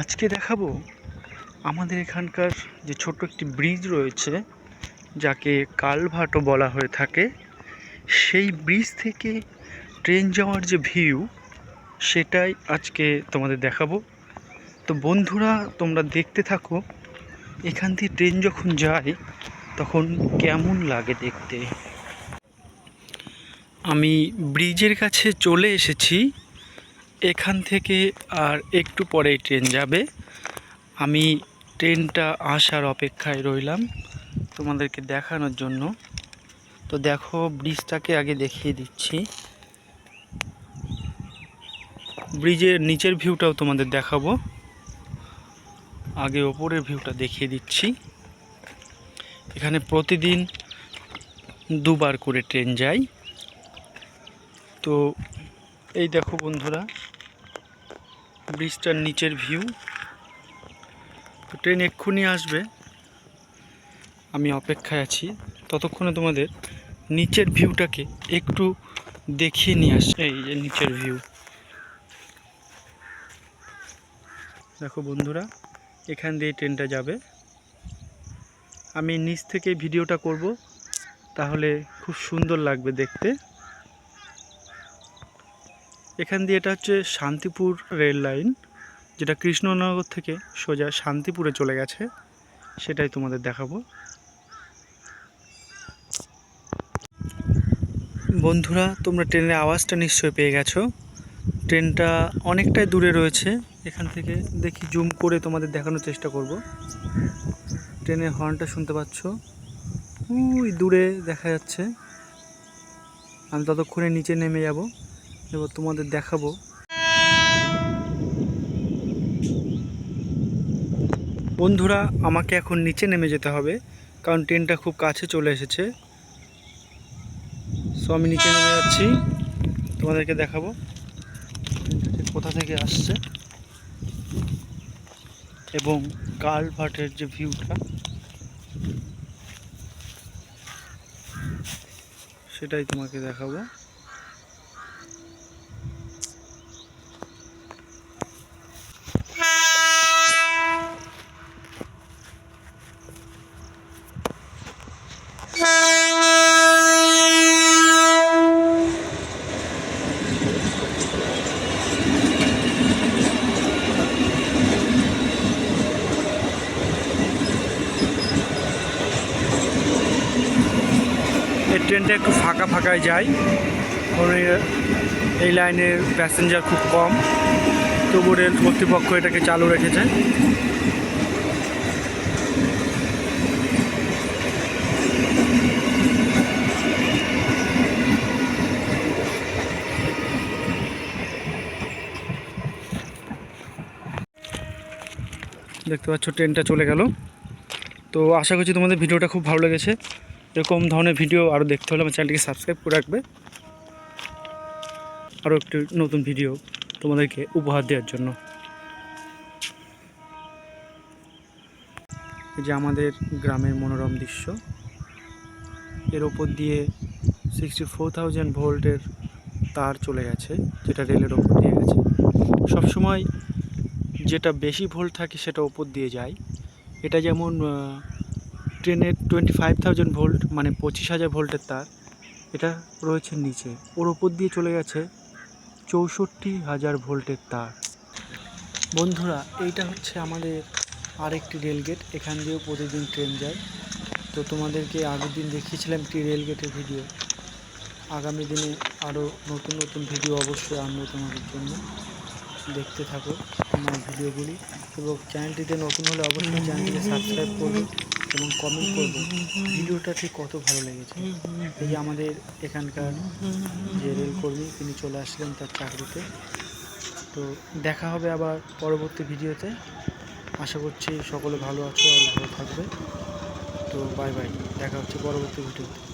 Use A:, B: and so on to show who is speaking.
A: আজকে দেখাবো আমাদের এখানকার যে ছোট্ট একটি ব্রিজ রয়েছে, যাকে কালভাটও বলা হয়ে থাকে। সেই ব্রিজ থেকে ট্রেন যাওয়ার যে ভিউ, সেটাই আজকে তোমাদের দেখাবো। তো বন্ধুরা, তোমরা দেখতে থাকো, এখান থেকে ট্রেন যখন যায়, তখন কেমন লাগে দেখতে? আমি ব্রিজের কাছে চলে এসেছি। এখান থেকে আর একটু পরেই ট্রেন যাবে। আমি ট্রেনটা আসার অপেক্ষায় রইলাম তোমাদেরকে দেখানোর জন্য। তো দেখো, ব্রিজটাকে আগে দেখিয়ে দিচ্ছি। ব্রিজের নিচের ভিউটাও তোমাদের দেখাবো। আগে ওপরের ভিউটা দেখিয়ে দিচ্ছি। এখানে প্রতিদিন দুবার করে ট্রেন যায়। তো এই দেখো বন্ধুরা ব্রিজটার নিচের ভিউ। তো ট্রেন এক্ষুনি আসবে। আমি অপেক্ষায় আছি। ততক্ষণে তোমাদের নিচের ভিউটাকে একটু দেখিয়ে নিয়ে আসছে। এই যে নিচের ভিউ। দেখো বন্ধুরা, এখান দিয়ে ট্রেনটা যাবে। আমি নিচ থেকে ভিডিওটা করব, তাহলে খুব সুন্দর লাগবে দেখতে। এখান দিয়ে এটা হচ্ছে শান্তিপুর রেল লাইন, যেটা কৃষ্ণনগর থেকে সোজা শান্তিপুরে চলে গেছে। সেটাই তোমাদের দেখাবো। বন্ধুরা, তোমরা ট্রেনের আওয়াজটা নিশ্চয়ই পেয়ে গেছো। ট্রেনটা অনেকটাই দূরে রয়েছে। এখান থেকে দেখি জুম করে তোমাদের দেখানোর চেষ্টা করব। ট্রেনের হর্নটা শুনতে পাচ্ছ? ওই দূরে দেখা যাচ্ছে। আমি ততক্ষণে নিচে নেমে যাব। এবার তোমাদের দেখাবো। বন্ধুরা, আমাকে এখন নিচে নেমে যেতে হবে, কারণ ট্রেনটা খুব কাছে চলে এসেছে। সো আমি নিচে নেমে যাচ্ছি। তোমাদেরকে দেখাবো। কোথা থেকে আসছে। এবং কালভার্টের যে ভিউটা, সেটাই তোমাকে দেখাবো এই ট্রেনটা একটু ফাঁকা ফাঁকায় যায়। এই লাইনের প্যাসেঞ্জার খুব কম। তবু রেল কর্তৃপক্ষ এটাকে চালু রেখেছে। দেখতে পাচ্ছ ট্রেনটা চলে গেল। তো আশা করছি তোমাদের ভিডিওটা খুব ভালো লেগেছে। এরকম ধরনের ভিডিও আরও দেখতে হলে আমার চ্যানেলটিকে সাবস্ক্রাইব করে রাখবে। আরও একটি নতুন ভিডিও তোমাদেরকে উপহার দেওয়ার জন্য। যে আমাদের গ্রামের মনোরম দৃশ্য। এর ওপর দিয়ে সিক্সটি ফোর থাউজেন্ড ভোল্টের তার চলে গেছে, যেটা রেলের ওপর দিয়ে গেছে। সবসময় যেটা বেশি ভোল্ট থাকে সেটা ওপর দিয়ে যায়। এটা যেমন ট্রেনের টোয়েন্টি ফাইভ থাউজেন্ড ভোল্ট মানে পঁচিশ হাজার ভোল্টের তার, এটা রয়েছে নিচে। ওর ওপর দিয়ে চলে গেছে চৌষট্টি হাজার ভোল্টের তার। বন্ধুরা, এইটা হচ্ছে আমাদের আরেকটি রেলগেট। এখান দিয়েও প্রতিদিন ট্রেন যায়। তো তোমাদেরকে আগের দিন দেখিয়েছিলাম একটি রেলগেটের ভিডিও। আগামী দিনে আরও নতুন নতুন ভিডিও অবশ্যই আনব তোমাদের জন্য। দেখতে থাকো আমার ভিডিওগুলি এবং চ্যানেলটিতে নতুন হলে অবশ্যই চ্যানেলটিকে সাবস্ক্রাইব করবে এবং কমেন্ট করবে ভিডিওটা ঠিক কত ভালো লেগেছে। এই আমাদের এখানকার যে রেলকর্মী, তিনি চলে আসলেন তার চাকরিতে। তো দেখা হবে আবার পরবর্তী ভিডিওতে। আশা করছি সকলে ভালো আছো আর ভালো থাকবে। তো বাই বাই দেখা হচ্ছে পরবর্তী ভিডিওতে।